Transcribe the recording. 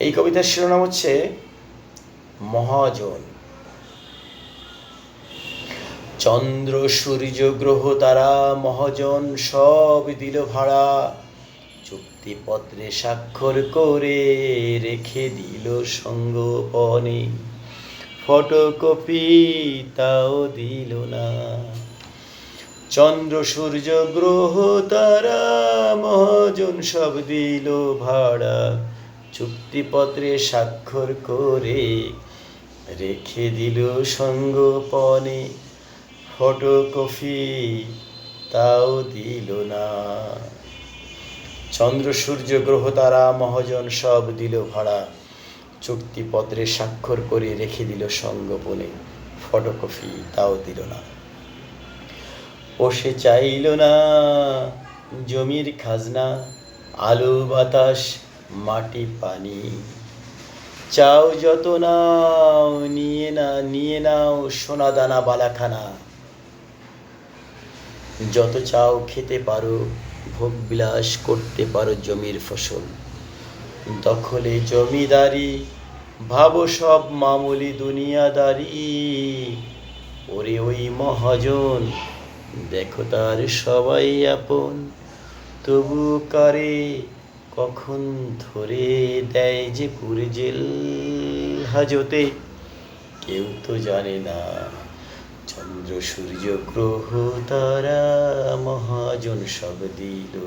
এই কবিতার শিরোনাম হচ্ছে মহাজন। চন্দ্র, সূর্য, গ্রহ, তারা, মহাজন, সব দিল ভাড়া। চুক্তিপত্রে স্বাক্ষর করে রেখে দিল সঙ্গপনে। ফটোকপি তাও দিল না। চন্দ্র, সূর্য, গ্রহ, তারা, মহাজন, সব দিল ভাড়া। চুক্তিপত্রে স্বাক্ষর করে রেখে দিল সঙ্গপনে। ফটোকপি তাও দিল না। চন্দ্র, সূর্য, গ্রহ, তারা, মহাজন সব দিল ভাড়া। চুক্তিপত্রে স্বাক্ষর করে রেখে দিল সঙ্গোপনে। ফটোকপি তাও দিল না। ও সে চাইল না জমির খাজনা, আলো, বাতাস মাটি পানি। চাও যত নাও, নিয়ে না, নিয়ে নাও সোনা দানা বালাখানা। যত চাও খেতে পারো, ভোগ বিলাস করতে পারো জমির ফসল। দখলে জমিদারি, ভাবো সব মামুলি দুনিয়াদারি। ওরে ওই মহাজন, দেখো তার সবাই আপন। তবু কারে কখন ধরে দেয় যে পুরে জেল হাজতে? কেউ তো জানে না। চন্দ্র সূর্য গ্রহ তারা মহাজন সব দিল।